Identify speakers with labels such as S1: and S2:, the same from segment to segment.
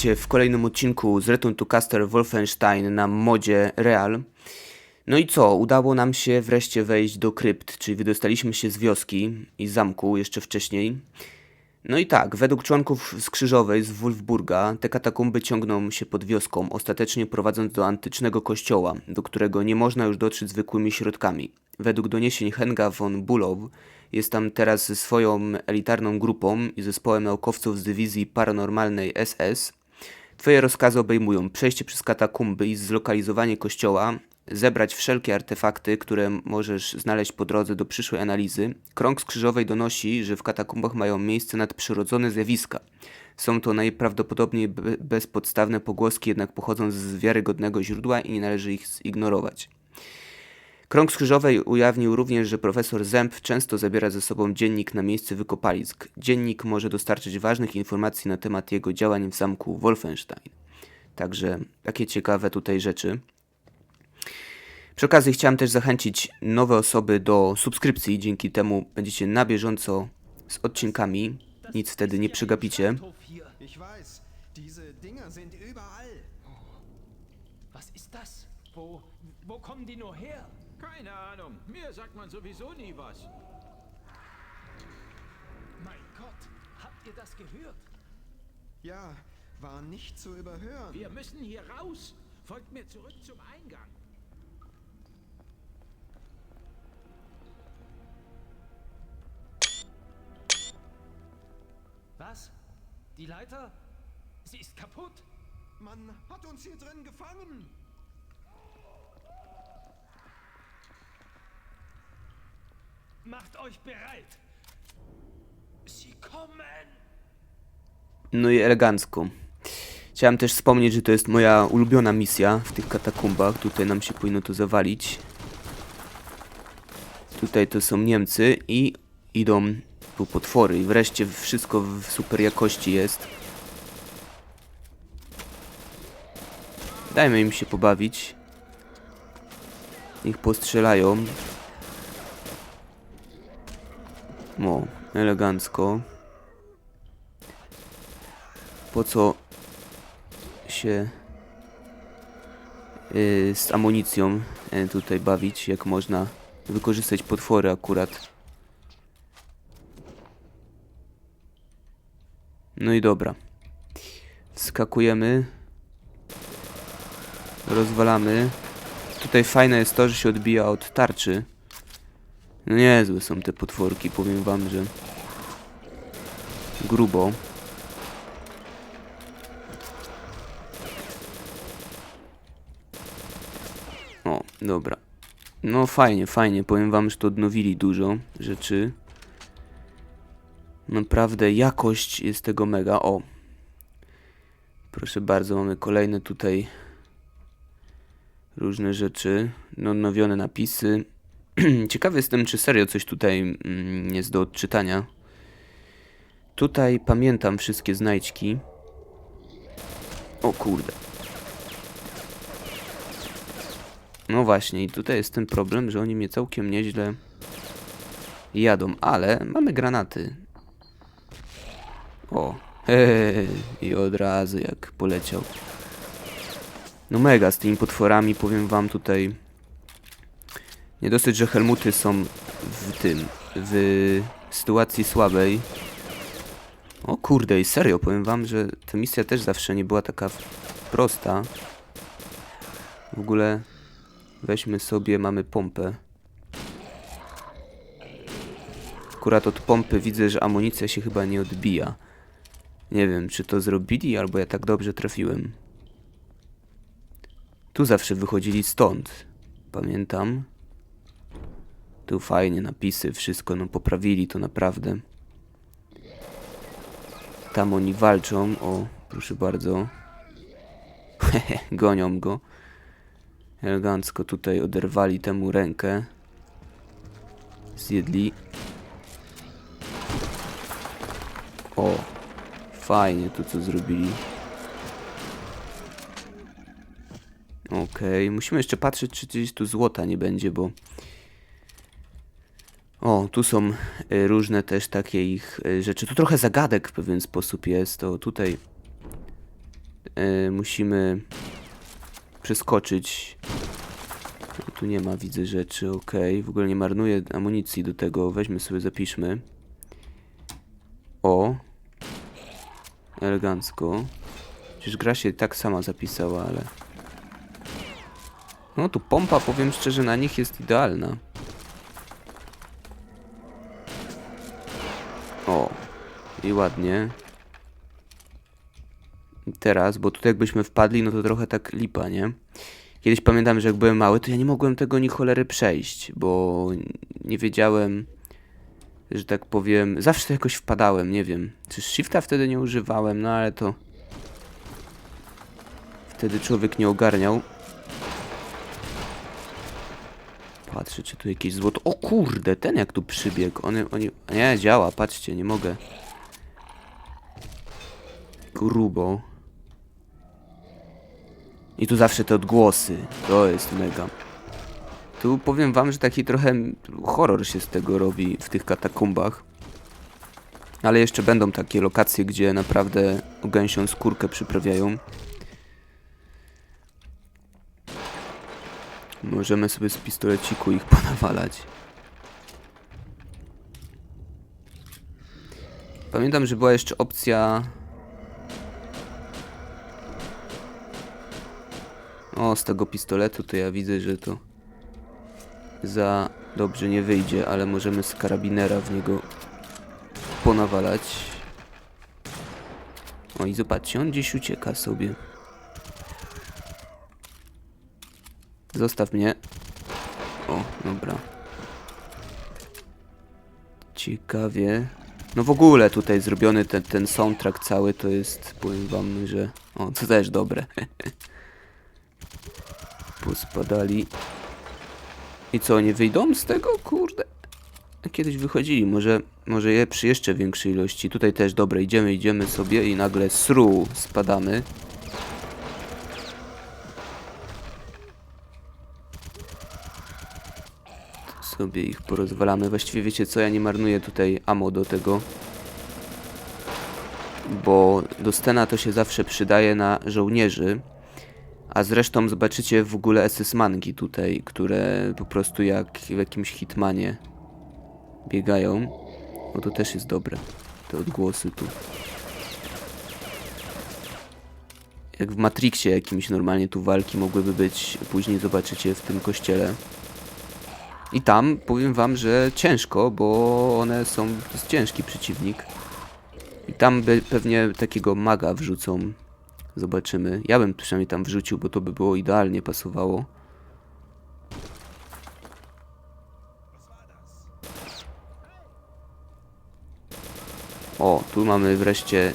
S1: W kolejnym odcinku z Return to Caster Wolfenstein na modzie Real. No i co, udało nam się wreszcie wejść do krypt, czyli wydostaliśmy się z wioski i zamku jeszcze wcześniej. No i tak, według członków z Krzyżowej z Wolfburga, te katakumby ciągną się pod wioską, ostatecznie prowadząc do antycznego kościoła, do którego nie można już dotrzeć zwykłymi środkami. Według doniesień Henga von Bulow jest tam teraz ze swoją elitarną grupą i zespołem naukowców z dywizji paranormalnej SS. Twoje rozkazy obejmują przejście przez katakumby i zlokalizowanie kościoła, zebrać wszelkie artefakty, które możesz znaleźć po drodze do przyszłej analizy. Krąg Skrzyżowej donosi, że w katakumbach mają miejsce nadprzyrodzone zjawiska. Są to najprawdopodobniej be- bezpodstawne pogłoski, jednak pochodzą z wiarygodnego źródła i nie należy ich zignorować. Krąg Skrzyżowej ujawnił również, że profesor Zęb często zabiera ze sobą dziennik na miejsce wykopalisk. Dziennik może dostarczyć ważnych informacji na temat jego działań w zamku Wolfenstein. Także takie ciekawe tutaj rzeczy. Przy okazji chciałem też zachęcić nowe osoby do subskrypcji, dzięki temu będziecie na bieżąco z odcinkami, nic wtedy nie przegapicie.
S2: Was ist das? Wo kommen die nur her?
S3: Keine Ahnung. Mir sagt man sowieso nie was.
S2: Mein Gott, habt ihr das gehört?
S4: Ja, war nicht zu überhören.
S3: Wir müssen hier raus. Folgt mir zurück zum Eingang.
S2: Was? Die Leiter? Sie ist kaputt.
S4: Man hat uns hier drin gefangen.
S2: Macht euch bereit. Sie kommen.
S1: No i elegancko. Chciałem też wspomnieć, że to jest moja ulubiona misja w tych katakumbach. Tutaj nam się powinno to zawalić. Tutaj to są Niemcy i idą tu potwory. I wreszcie wszystko w super jakości jest. Dajmy im się pobawić. Niech postrzelają. O, elegancko. Po co się y, z amunicją y, tutaj bawić, jak można wykorzystać potwory akurat. No i dobra. Skakujemy. Rozwalamy. Tutaj fajne jest to, że się odbija od tarczy. No niezłe są te potworki, powiem wam, że grubo. O, dobra. No fajnie, fajnie. Powiem wam, że to odnowili dużo rzeczy. Naprawdę jakość jest tego mega. O. Proszę bardzo, mamy kolejne tutaj różne rzeczy. No, odnowione napisy. Ciekawy jestem, czy serio coś tutaj mm, jest do odczytania. Tutaj pamiętam wszystkie znajdźki. O kurde. No właśnie, i tutaj jest ten problem, że oni mnie całkiem nieźle jadą, ale mamy granaty. O, hej, i od razu jak poleciał. No mega z tymi potworami, powiem wam tutaj. Nie dosyć, że Helmuty są w tym, w sytuacji słabej. O kurde, i serio, powiem wam, że ta misja też zawsze nie była taka prosta. W ogóle weźmy sobie, mamy pompę. Akurat od pompy widzę, że amunicja się chyba nie odbija. Nie wiem, czy to zrobili, albo ja tak dobrze trafiłem. Tu zawsze wychodzili stąd. Pamiętam. Tu fajnie napisy, wszystko, no poprawili to naprawdę. Tam oni walczą, o, proszę bardzo. Hehe, gonią go. Elegancko tutaj oderwali temu rękę. Zjedli. O, fajnie to co zrobili. Okej, musimy jeszcze patrzeć, czy gdzieś tu złota nie będzie, bo... O, tu są y, różne też takie ich y, rzeczy. Tu trochę zagadek w pewien sposób jest. To tutaj e, musimy przeskoczyć. Tu nie ma, widzę rzeczy, ok. W ogóle nie marnuję amunicji do tego. Weźmy sobie, zapiszmy. O. Elegancko. Przecież gra się tak sama zapisała, ale... No tu pompa, powiem szczerze, na nich jest idealna. I ładnie. Teraz, bo tutaj jakbyśmy wpadli, no to trochę tak lipa, nie? Kiedyś pamiętam, że jak byłem mały, to ja nie mogłem tego ni cholery przejść, bo nie wiedziałem, że tak powiem, zawsze jakoś wpadałem, nie wiem. Czy shifta wtedy nie używałem, no ale to wtedy człowiek nie ogarniał. Patrzę, czy tu jakieś złoto. O kurde, ten jak tu przybiegł. On, oni... Nie, działa, patrzcie, nie mogę. Grubo. I tu zawsze te odgłosy. To jest mega. Tu powiem wam, że taki trochę horror się z tego robi w tych katakumbach. Ale jeszcze będą takie lokacje, gdzie naprawdę gęsią skórkę przyprawiają. Możemy sobie z pistoleciku ich ponawalać. Pamiętam, że była jeszcze opcja... O, z tego pistoletu to ja widzę, że to za dobrze nie wyjdzie, ale możemy z karabinera w niego ponawalać. O i zobaczcie, on gdzieś ucieka sobie. Zostaw mnie. O, dobra. Ciekawie. No w ogóle tutaj zrobiony ten, ten soundtrack cały to jest, powiem wam, że... O, to też dobre. Pospadali. I co, nie wyjdą z tego? Kurde. Kiedyś wychodzili, może, może je przy jeszcze większej ilości. Tutaj też, dobre, idziemy, idziemy sobie i nagle sru, spadamy. Sobie ich porozwalamy. Właściwie wiecie co, ja nie marnuję tutaj ammo do tego. Bo do stena to się zawsze przydaje na żołnierzy. A zresztą zobaczycie w ogóle SS-mangi tutaj, które po prostu jak w jakimś hitmanie biegają. No to też jest dobre. Te odgłosy tu. Jak w Matrixie jakimś normalnie tu walki mogłyby być. Później zobaczycie w tym kościele. I tam powiem wam, że ciężko, bo one są. To jest ciężki przeciwnik. I tam by pewnie takiego maga wrzucą. Zobaczymy. Ja bym przynajmniej tam wrzucił, bo to by było idealnie pasowało. O, tu mamy wreszcie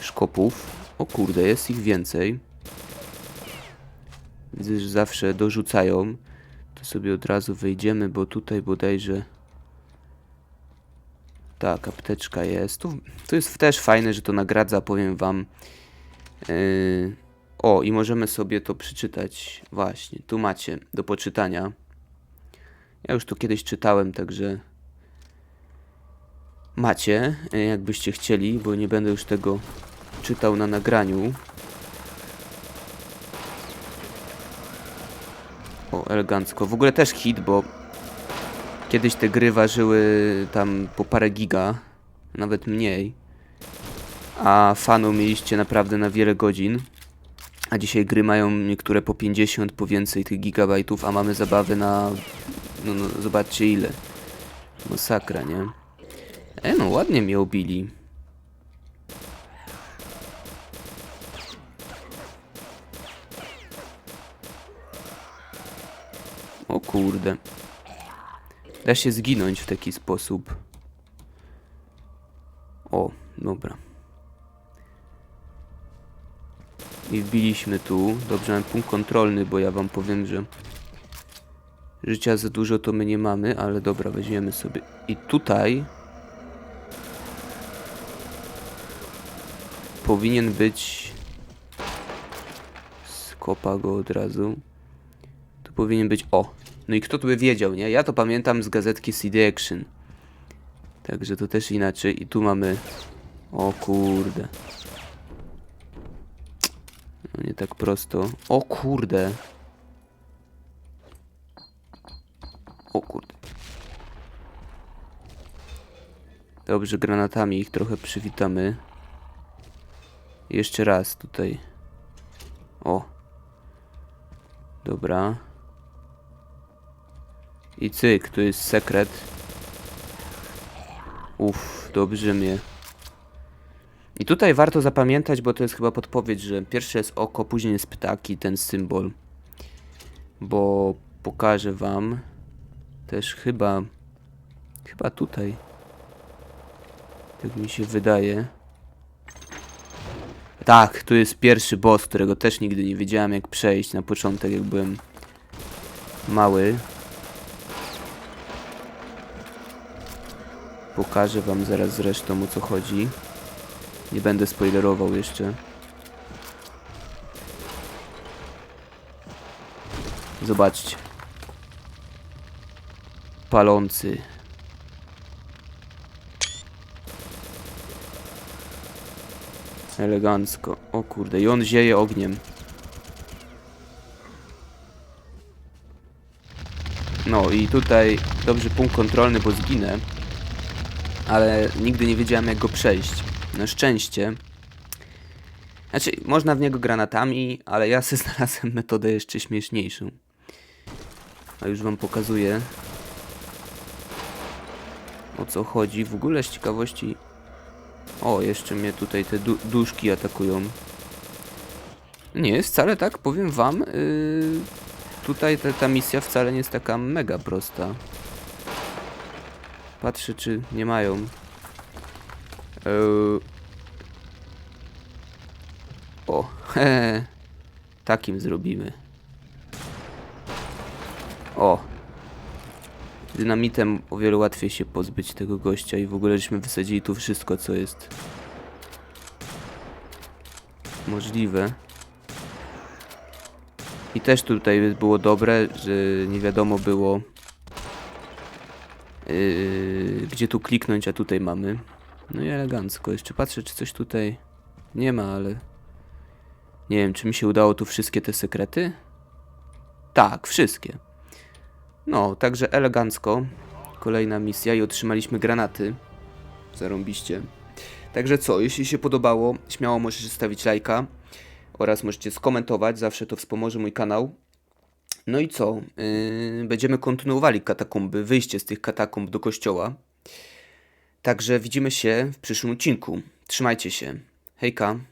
S1: szkopów. O kurde, jest ich więcej. Widzę, że zawsze dorzucają. To sobie od razu wejdziemy, bo tutaj bodajże... Tak, apteczka jest. Tu, tu jest też fajne, że to nagradza, powiem wam. Yy... O, i możemy sobie to przeczytać. Właśnie, tu macie do poczytania. Ja już to kiedyś czytałem, także macie, yy, jakbyście chcieli, bo nie będę już tego czytał na nagraniu. O, elegancko. W ogóle też hit, bo kiedyś te gry ważyły tam po parę giga, nawet mniej. A fanu mieliście naprawdę na wiele godzin. A dzisiaj gry mają niektóre po 50, po więcej tych gigabajtów, a mamy zabawy na... No, no zobaczcie ile. Masakra, nie? E, no ładnie mnie obili. O kurde. Da się zginąć w taki sposób. O, dobra. I wbiliśmy tu. Dobrze, mam punkt kontrolny, bo ja wam powiem, że życia za dużo to my nie mamy, ale dobra, weźmiemy sobie. I tutaj powinien być skopa go od razu. Tu powinien być o. No i kto tu by wiedział, nie? Ja to pamiętam z gazetki CD Action. Także to też inaczej. I tu mamy... O kurde. No nie tak prosto. O kurde. O kurde. Dobrze, granatami ich trochę przywitamy. Jeszcze raz tutaj. O. Dobra. I cyk, tu jest sekret. Uff, dobrze mnie. I tutaj warto zapamiętać, bo to jest chyba podpowiedź, że pierwsze jest oko, później jest ptaki, ten symbol. Bo pokażę wam też chyba, chyba tutaj. Tak mi się wydaje. Tak, tu jest pierwszy boss, którego też nigdy nie wiedziałem jak przejść na początek, jak byłem mały. Pokażę wam zaraz zresztą o co chodzi. Nie będę spoilerował jeszcze. Zobaczcie. Palący. Elegancko. O kurde, i on zieje ogniem. No i tutaj dobrze punkt kontrolny, bo zginę. Ale nigdy nie wiedziałem jak go przejść. Szczęście. Znaczy, można w niego granatami, ale ja sobie znalazłem metodę jeszcze śmieszniejszą. A już wam pokazuję. O co chodzi. W ogóle z ciekawości... O, jeszcze mnie tutaj te du duszki atakują. Nie wcale tak, powiem wam. Yy, tutaj ta, ta misja wcale nie jest taka mega prosta. Patrzę, czy nie mają. Yy, o, he, takim zrobimy. O. Dynamitem o wiele łatwiej się pozbyć tego gościa i w ogóle żeśmy wysadzili tu wszystko, co jest możliwe. I też tutaj było dobre, że nie wiadomo było yy, gdzie tu kliknąć, a tutaj mamy. No i elegancko. Jeszcze patrzę, czy coś tutaj nie ma, ale nie wiem, czy mi się udało tu wszystkie te sekrety? Tak, wszystkie. No, także elegancko. Kolejna misja i otrzymaliśmy granaty. Zarąbiście. Także co, jeśli się podobało, śmiało możecie zostawić lajka oraz możecie skomentować, zawsze to wspomoże mój kanał. No i co? Yy, będziemy kontynuowali katakumby, wyjście z tych katakumb do kościoła. Także widzimy się w przyszłym odcinku. Trzymajcie się. Hejka.